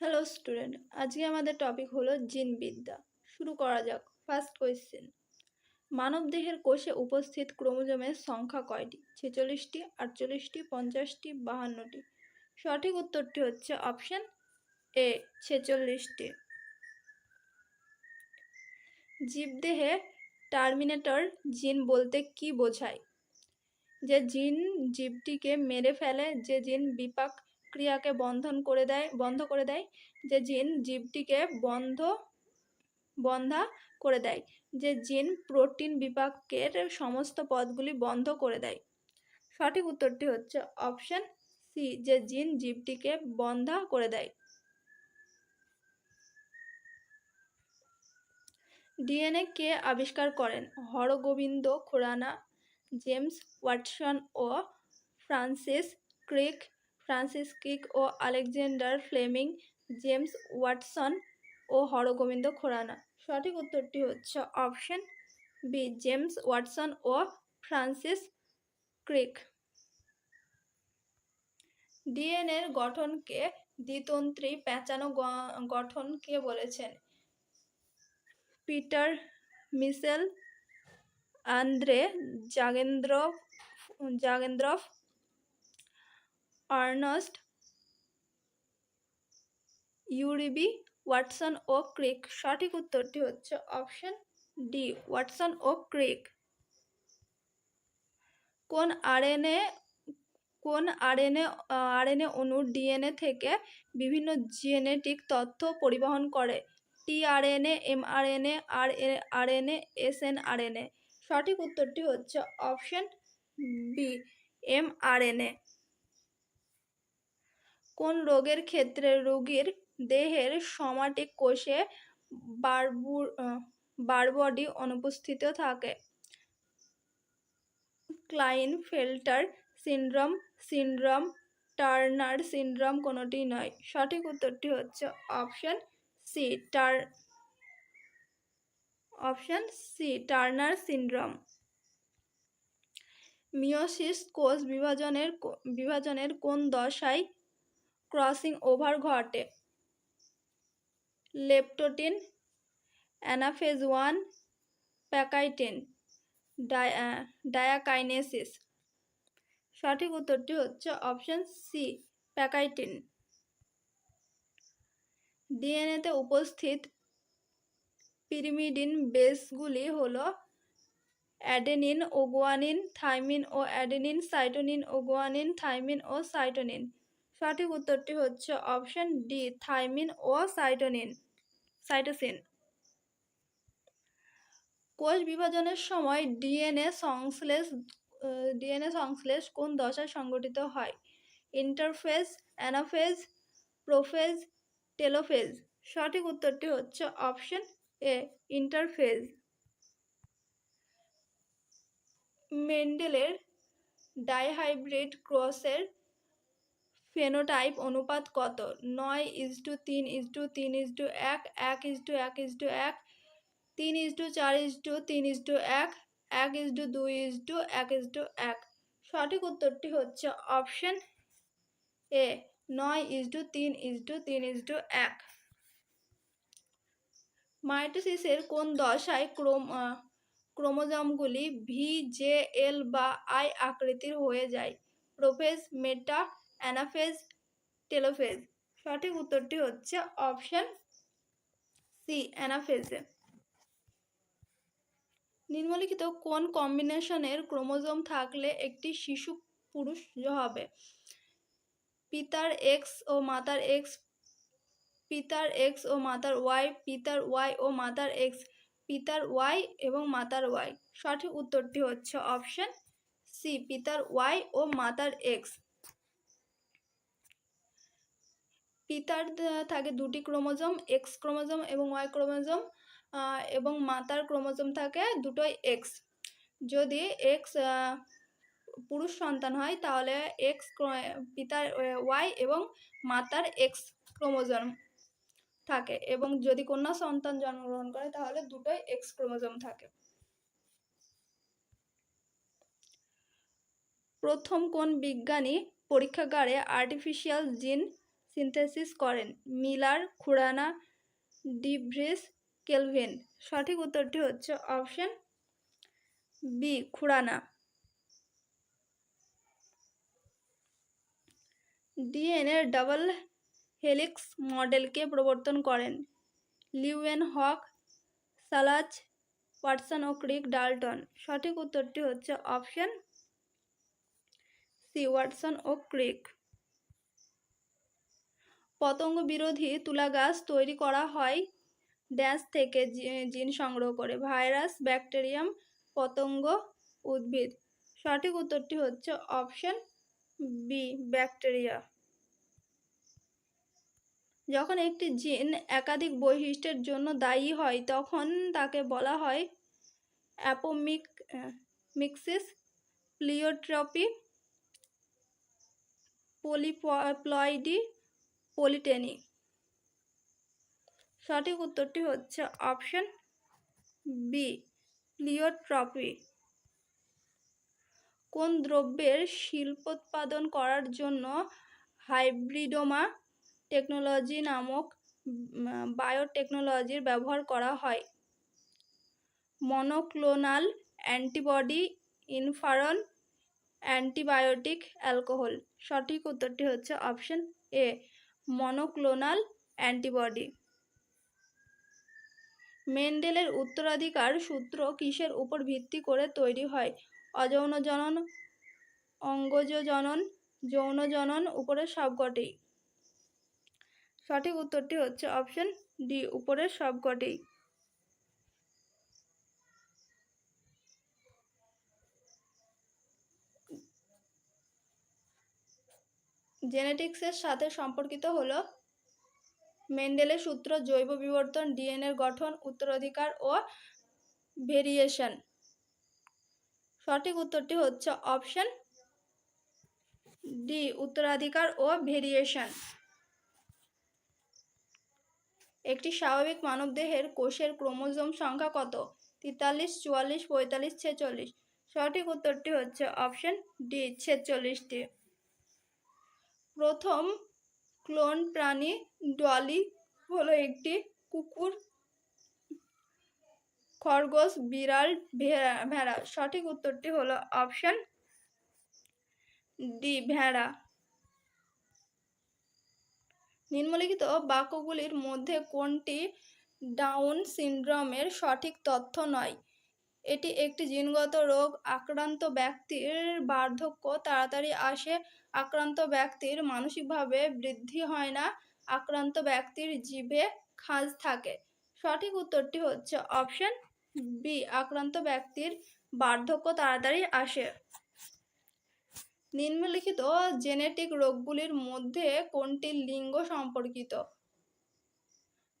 Hello student আজকে আমাদের topic হলো জিনবিদ্যা। শুরু করা যাক। ফার্স্ট কোয়েশ্চেন মানবদেহের কোষে উপস্থিত ক্রোমোজোমের সংখ্যা কয়টি? ছেচল্লিশটি, আটচল্লিশটি, পঞ্চাশটি, বাহান্নটি। সঠিক উত্তরটি হচ্ছে অপশন এ ছেচল্লিশটি। জীবদেহে টার্মিনেটর জিন বলতে কি বোঝায়? যে জিন জীবটিকে মেরে ফেলে, যে জিন বিপাক ক্রিয়াকে বন্ধন করে দেয়, বন্ধ করে দেয়, যে জিন জীবটিকে বন্ধ, বন্ধা করে দেয়, যে জিন প্রোটিন বিপাকের সমস্ত পথগুলি বন্ধ করে দেয়। সঠিক উত্তরটি হচ্ছে অপশন সি যে জিন জীবটিকে বন্ধা করে দেয়। ডিএনএ কে আবিষ্কার করেন? হরগোবিন্দ, খুরানা, জেমস ওয়াটসন ও ফ্রান্সিস ক্রিক ফ্রান্সিস কিক ও আলেকজান্ডার ফ্লেমিং, জেমস ওয়াটসন ও হরগোবিন্দ খুরানা। সঠিক উত্তরটি হচ্ছে অপশন বি, জেমস ওয়াটসন ও ফ্রান্সিস ক্রিক। ডিএনএর গঠনকে দ্বিতন্ত্রী পেঁচানো গঠন কে বলেছেন? পিটার মিসেল আন্দ্রে জাগেন্দ্র জাগেন্দ্রফ আর্নস্ট ইউরিবি, ওয়াটসন ও ক্রিক। সঠিক উত্তরটি হচ্ছে অপশন ডি, ওয়াটসন ও ক্রিক। কোন আরএনএ কোন আরএনএ আরএনএ অণু ডিএনএ থেকে বিভিন্ন জেনেটিক তথ্য পরিবহন করে? টিআরএনএ, এমআরএনএ আর আরএনএ, এসএনআরএনএ। সঠিক উত্তরটি হচ্ছে অপশন বি, এমআরএনএ। কোন রোগের ক্ষেত্রে রোগীর দেহের সমাটিক কোষে বারবডি অনুপস্থিত থাকে? Klinefelter syndrome syndrome Turner syndrome কোনোটি নয়? সঠিক উত্তরটি হচ্ছে অপশন সি টার option C Turner syndrome meiosis কোষ বিভাজনের বিভাজনের কোন দশায় ক্রসিং ওভার ঘটে। Leptotene, anaphase one, pachytene diakinesis. সঠিক উত্তরটি হচ্ছে অপশন সি, প্যাকাইটিন। ডিএনএতে উপস্থিত পিরিমিডিন বেসগুলি হলো অ্যাডেনিন ও গুয়ানিন থাইমিন ও অ্যাডেনিন, সাইটোনিন ও গুয়ানিন থাইমিন ও সাইটোনিন। সঠিক উত্তরটি হচ্ছে অপশন ডি, থাইমিন ও সাইটোনিন, সাইটোসিন। কোষ বিভাজনের সময় ডিএনএ সংশ্লেষ ডিএনএ সংশ্লেষ কোন দশায় সংগঠিত হয়? Interphase anaphase, prophase, telophase. সঠিক উত্তরটি হচ্ছে অপশন এ, ইন্টারফেজ। মেন্ডেলের ডাইহাইব্রিড ক্রসের ফেনোটাইপ অনুপাত কত নয় ইজ টু তিন ইজ টু তিন ইজ টু এক এক ইজ টু এক ইজ টু এক তিন ইজ টু চার ইজ টু তিন ইজ টু এক এক ইজ টু দুই ইজ টু এক ইজ টু এক সঠিক উত্তরটি হচ্ছে অপশন এ নয় ইজ টু তিন ইজ টু তিন ইজ টু এক মাইটোসিসের কোন দশায় ক্রোম ক্রোমোজমগুলি ভি জে এল বা আই আকৃতির হয়ে যায় প্রোফেজ মেটা অ্যানাফেজ, টেলোফেজ। সঠিক উত্তরটি হচ্ছে অপশন সি অ্যানাফেজে। নিম্নলিখিত কোন কম্বিনেশনের ক্রোমোজোম থাকলে একটি শিশু পুরুষ হবে? পিতার এক্স ও মাতার এক্স পিতার এক্স ও মাতার ওয়াই পিতার ওয়াই ও মাতার এক্স পিতার ওয়াই এবং মাতার ওয়াই সঠিক উত্তরটি হচ্ছে অপশন সি পিতার ওয়াই ও মাতার এক্স পিতার থাকে দুটি ক্রোমোজোম এক্স ক্রোমোজোম এবং ওয়াই ক্রোমোজোম এবং মাতার ক্রোমোজোম থাকে দুটোই এক্স যদি এক্স পুরুষ সন্তান হয়, তাহলে এক্স পিতার ওয়াই এবং মাতার এক্স ক্রোমোজোম থাকে এবং যদি কন্যা সন্তান জন্মগ্রহণ করে, তাহলে দুটোই এক্স ক্রোমোজোম থাকে। প্রথম কোন বিজ্ঞানী পরীক্ষাগারে আর্টিফিশিয়াল জিন সিনথেসিস করেন। Miller, Khorana de Vries Calvin. সঠিক উত্তরটি হচ্ছে option B, Khorana. DNA double helix মডেলকে প্রবর্তন করেন। লিউয়েন হক সালাজ ওয়াটসন ও ক্রিক ডালটন। সঠিক উত্তরটি হচ্ছে অপশন সি, ওয়াটসন ও ক্রিক। পতঙ্গ বিরোধী তুলা গাছ তৈরি করা হয় ড্যাশ থেকে জিন সংগ্রহ করে। ভাইরাস, ব্যাকটেরিয়াম, পতঙ্গ উদ্ভিদ। সঠিক উত্তরটি হচ্ছে অপশন বি, ব্যাকটেরিয়া। যখন একটি জিন একাধিক বৈশিষ্ট্যের জন্য দায়ী হয়, তখন তাকে বলা হয় অ্যাপোমিক মিক্সিস প্লিওট্রপি পলিপ্লয়েডি পলিটেনি সঠিক উত্তরটি হচ্ছে অপশন বি প্লিওট্রপি কোন দ্রব্যের শিল্পোৎপাদন করার জন্য হাইব্রিডোমা টেকনোলজি নামক বায়োটেকনোলজির ব্যবহার করা হয়? Monoclonal antibody, interferon antibiotic, alcohol. সঠিক উত্তরটি হচ্ছে অপশন এ মনোক্লোনাল অ্যান্টিবডি মেন্ডেলের উত্তরাধিকার সূত্র কিসের উপর ভিত্তি করে তৈরি হয়? অযৌন জনন অঙ্গজ জনন যৌন জনন উপরের সবকটি সঠিক উত্তরটি হচ্ছে অপশন ডি উপরের সবকটি জেনেটিক্সের সাথে সম্পর্কিত হলো মেন্ডেলের সূত্র জৈব বিবর্তন ডিএনএর গঠন, উত্তরাধিকার ও ভেরিয়েশন। সঠিক উত্তরটি হচ্ছে অপশন ডি, উত্তরাধিকার ও ভেরিয়েশন। একটি স্বাভাবিক মানবদেহের কোষের ক্রোমোজোম সংখ্যা কত? তেতাল্লিশ, চুয়াল্লিশ, পঁয়তাল্লিশ, ছেচল্লিশ। সঠিক উত্তরটি হচ্ছে অপশন ডি, ছেচল্লিশটি। প্রথম ক্লোন প্রাণী ডলি হলো একটি কুকুর। খরগোশ, বিড়াল ভেড়া। সঠিক উত্তরটি হলো অপশন ডি, ভেড়া। নিম্নলিখিত বাক্যগুলির মধ্যে কোনটি ডাউন সিনড্রোমের সঠিক তথ্য নয়? এটি একটি জিনগত রোগ। আক্রান্ত ব্যক্তির বার্ধক্য তাড়াতাড়ি আসে। আক্রান্ত ব্যক্তির মানসিকভাবে বৃদ্ধি হয় না। আক্রান্ত ব্যক্তির জিভে খাঁজ থাকে। সঠিক উত্তরটি হচ্ছে অপশন বি, আক্রান্ত ব্যক্তির বার্ধক্য তাড়াতাড়ি আসে। নিম্নলিখিত জেনেটিক রোগগুলির মধ্যে কোনটি লিঙ্গ সম্পর্কিত?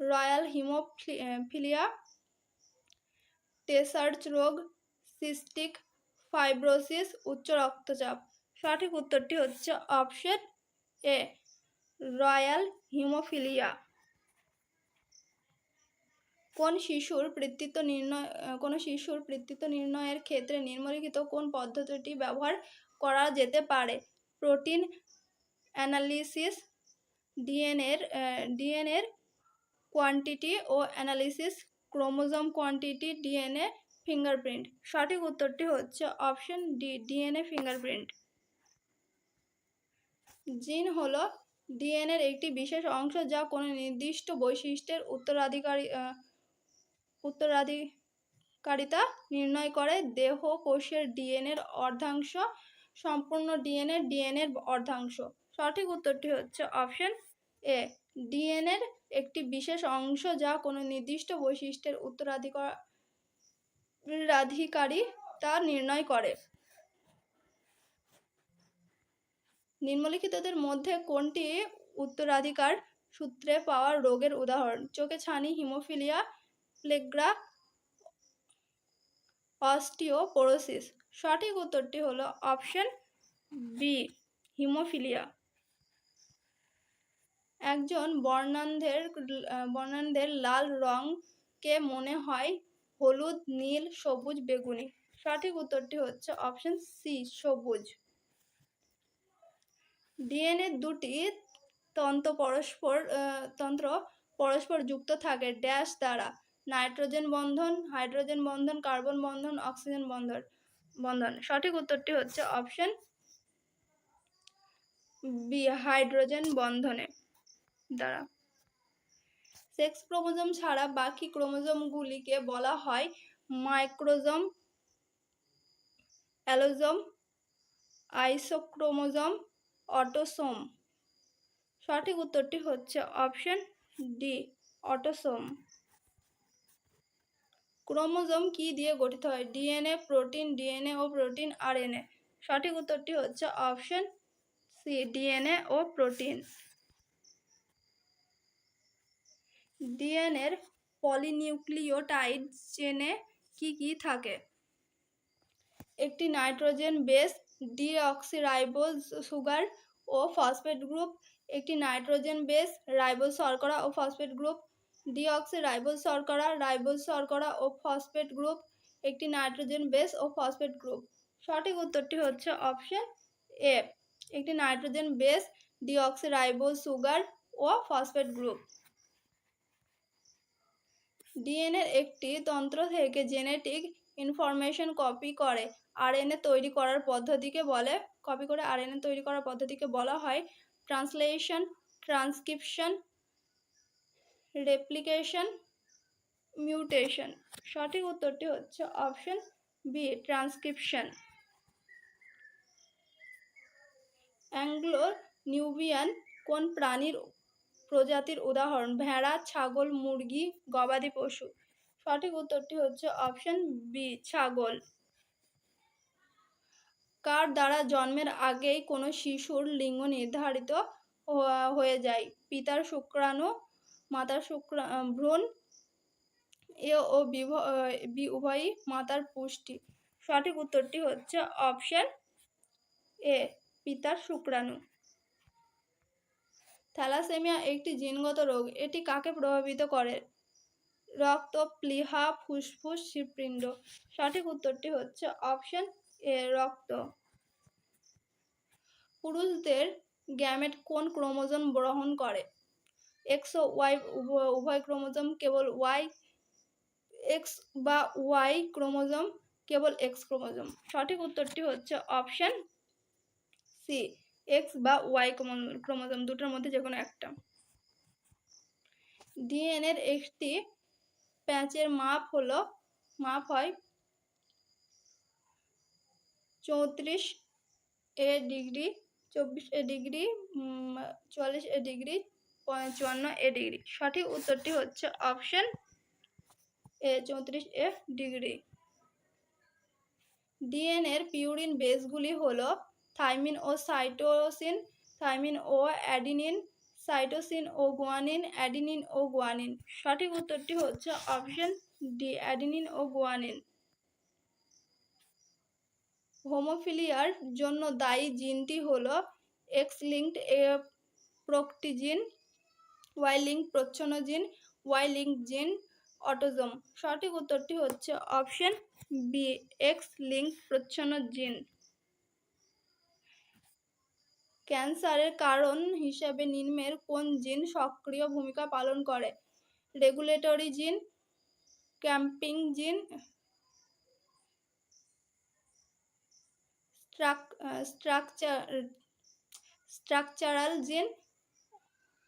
রয়্যাল হিমোফিলিয়া টেসার্চ রোগ, সিস্টিক ফাইব্রোসিস, উচ্চ রক্তচাপ। সঠিক উত্তরটি হচ্ছে অপশন এ রয়্যাল হিমোফিলিয়া। কোন শিশুর কৃতিত্ব নির্ণয়, কোনো শিশুর কৃতিত্ব নির্ণয়ের ক্ষেত্রে নিম্নলিখিত কোন পদ্ধতিটি ব্যবহার করা যেতে পারে? প্রোটিন অ্যানালিসিস, ডিএনএর ডিএনএর কোয়ান্টিটি ও analysis chromosome quantity DNA fingerprint. সঠিক উত্তরটি হচ্ছে অপশন ডি, ডিএনএ ফিঙ্গারপ্রিন্ট। জিন হলো ডিএনএর একটি বিশেষ অংশ যা কোনো নির্দিষ্ট বৈশিষ্ট্যের উত্তরাধিকারী উত্তরাধিকারিতা নির্ণয় করে। দেহ কোষের ডিএনএর অর্ধাংশ, সম্পূর্ণ ডিএনএ ডিএনএর অর্ধাংশ। সঠিক উত্তরটি হচ্ছে অপশন এ, ডিএনএর একটি বিশেষ অংশ যা কোনো নির্দিষ্ট বৈশিষ্ট্যের উত্তরাধিকারী তা নির্ণয় করে। নিম্নলিখিতদের মধ্যে কোনটি উত্তরাধিকার সূত্রে পাওয়া রোগের উদাহরণ? চোখে ছানি, হিমোফিলিয়া, প্লেগ্রা, অস্টিওপোরোসিস। সঠিক উত্তরটি হলো অপশন বি, হিমোফিলিয়া। একজন বর্ণান্ধের বর্ণান্ধের লাল রঙকে মনে হয় হলুদ, নীল, সবুজ, বেগুনি। সঠিক উত্তরটি হচ্ছে অপশন সি, সবুজ। ডিএনএ দুটি তন্ত্র পরস্পর তন্ত্র পরস্পর যুক্ত থাকে। ড্যাশ দ্বারা নাইট্রোজেন বন্ধন, হাইড্রোজেন বন্ধন, কার্বন বন্ধন, অক্সিজেন বন্ধন বন্ধন। সঠিক উত্তরটি হচ্ছে অপশন বি, হাইড্রোজেন বন্ধনে। দ্বারা সেক্স ক্রোমোজোম ছাড়া বাকি ক্রোমোজোমগুলিকে বলা হয় মাইক্রোজোম অ্যালোজোম আইসোক্রোমোজোম অটোসোম সঠিক উত্তরটি হচ্ছে অপশন ডি অটোসোম ক্রোমোজোম কি দিয়ে গঠিত হয়? ডিএনএ প্রোটিন ডিএনএ ও প্রোটিন আরএনএ সঠিক উত্তরটি হচ্ছে অপশন সি ডিএনএ ও প্রোটিন ডিএনএর পলিনিউক্লিওটাইড চেনে কি কি থাকে? একটি নাইট্রোজেন বেস, ডিঅক্সিরাইবোজ সুগার ও ফসফেট গ্রুপ, একটি নাইট্রোজেন বেস, রাইবোজ শর্করা ও ফসফেট গ্রুপ, ডিঅক্সিরাইবোজ শর্করা, রাইবোজ শর্করা ও ফসফেট গ্রুপ, একটি নাইট্রোজেন বেস ও ফসফেট গ্রুপ। সঠিক উত্তরটি হচ্ছে অপশন এ। একটি নাইট্রোজেন বেস, ডিঅক্সিরাইবোজ সুগার ও ফসফেট গ্রুপ। ডিএনএর একটি তন্ত্র থেকে জেনেটিক ইনফরমেশন কপি করে। আরএনএ তৈরি করার পদ্ধতিকে বলে, কপি করে আরএনএ তৈরি করার পদ্ধতিকে বলা হয় ট্রান্সলেশন, ট্রান্সক্রিপশন, রেপ্লিকেশন, মিউটেশন। সঠিক উত্তরটি হচ্ছে option B, transcription. Anglo Nubian কোন প্রাণীর প্রজাতির উদাহরণ, ভেড়া, ছাগল, মুরগি, গবাদি পশু। সঠিক উত্তরটি হচ্ছে অপশন বি ছাগল। কার দ্বারা জন্মের আগেই কোনো শিশুর লিঙ্গ নির্ধারিত হয়ে যায়? পিতার শুক্রাণু, মাতার শুক্রা ভ্রূণ এ ও বি, উভয়ই মাতার পুষ্টি। সঠিক উত্তরটি হচ্ছে অপশন এ পিতার শুক্রাণু। থ্যালাসেমিয়া একটি জিনগত রোগ। এটি কাকে প্রভাবিত করে? রক্ত প্লিহা ফুসফুস, হৃৎপিণ্ড। সঠিক উত্তরটি হচ্ছে অপশন এ, রক্ত। পুরুষদের গ্যামেট কোন ক্রোমোজোম গ্রহণ করে? এক্স ও ওয়াই উভয় ক্রোমোজোম কেবল ওয়াই এক্স বা ওয়াই ক্রোমোজোম, কেবল এক্স ক্রোমোজোম। সঠিক উত্তরটি হচ্ছে অপশন সি। এক্স বা ওয়াই ক্রোমোজোম দুটোর মধ্যে যে কোনো একটা। ডিএনএর একটি প্যাচের মাপ হলো, মাপ হয় চৌত্রিশ এ ডিগ্রি, চব্বিশ এ ডিগ্রি চুয়াল্লিশ এ ডিগ্রি চুয়ান্ন এ ডিগ্রি। সঠিক উত্তরটি হচ্ছে অপশন এ, চৌত্রিশ এ ডিগ্রি। ডিএনএর পিউরিন বেসগুলি হলো থাইমিন ও সাইটোসিন, থাইমিন ও অ্যাডিনিন, সাইটোসিন ও গুয়ানিন, অ্যাডিনিন ও গুয়ানিন। সঠিক উত্তরটি হচ্ছে অপশন ডি, অ্যাডিনিন ও গুয়ানিন। হোমোফিলিয়ার জন্য দায়ী জিনটি হলো এক্স লিঙ্কড প্রোকটিজিন ওয়াই লিঙ্ক প্রচ্ছন্ন জিন ওয়াই লিঙ্ক জিন অটোজোম। সঠিক উত্তরটি হচ্ছে অপশন বি এক্স লিঙ্ক প্রচ্ছন্ন জিন ক্যান্সারের কারণ হিসাবে নিম্নের কোন জিন সক্রিয় ভূমিকা পালন করে? রেগুলেটরি জিন, ক্যাম্পিং জিন স্ট্রাকচার, স্ট্রাকচারাল জিন,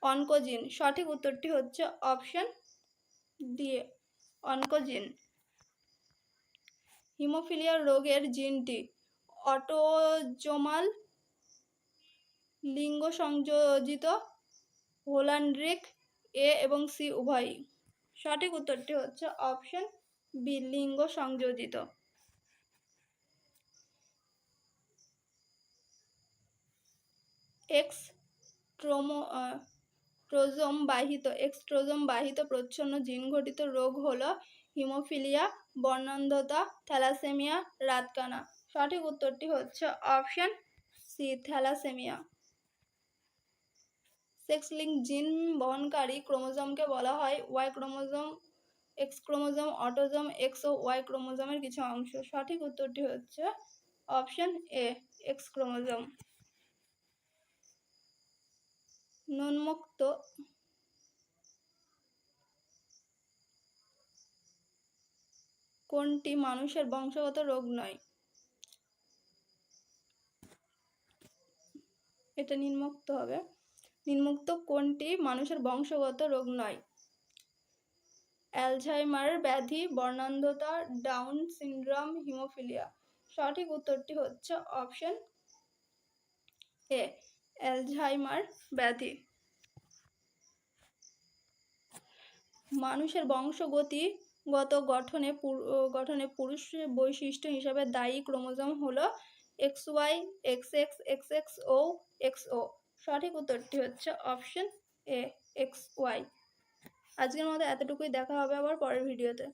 অনকোজিন। সঠিক উত্তরটি হচ্ছে অপশন ডি, অনকোজিন। হিমোফিলিয়া রোগের জিনটি অটোজোমাল লিঙ্গ সংযোজিত হোলান্ড্রিক এ এবং সি উভয়ই। সঠিক উত্তরটি হচ্ছে অপশন বি, লিঙ্গ সংযোজিত। এক্স ট্রোমো ট্রোজোম বাহিত এক্সট্রোজোম বাহিত প্রচ্ছন্ন জিন ঘটিত রোগ হল হিমোফিলিয়া, বর্ণান্ধতা, থ্যালাসেমিয়া, রাতকানা। সঠিক উত্তরটি হচ্ছে option C, thalassemia. Sex link gene বহনকারী ক্রোমোজোমকে বলা হয়। Y chromosome, X chromosome, autosome, X ও ওয়াই ক্রোমোজোমের কিছু অংশ। সঠিক উত্তরটি হচ্ছে অপশন এ, এক্স ক্রোমোজোম। নুনমুক্ত কোনটি মানুষের বংশগত রোগ নয়? এটা নিম্নোক্ত হবে। নিম্নোক্ত কোনটি মানুষের বংশগত রোগ নয়। অ্যালঝাইমার ব্যাধি, বর্ণান্ধতা, ডাউন সিনড্রোম, হিমোফিলিয়া। সঠিক উত্তরটি হচ্ছে অপশন এ, অ্যালঝাইমার ব্যাধি। মানুষের বংশগতিগত গঠনে গঠনে পুরুষ বৈশিষ্ট্য হিসাবে দায়ী ক্রোমোজোম হলো X Y, X X X X ও এক্স ও। সঠিক উত্তরটি হচ্ছে অপশন এ এক্স ওয়াই আজকের মতো এতটুকুই, দেখা হবে আবার পরের ভিডিওতে।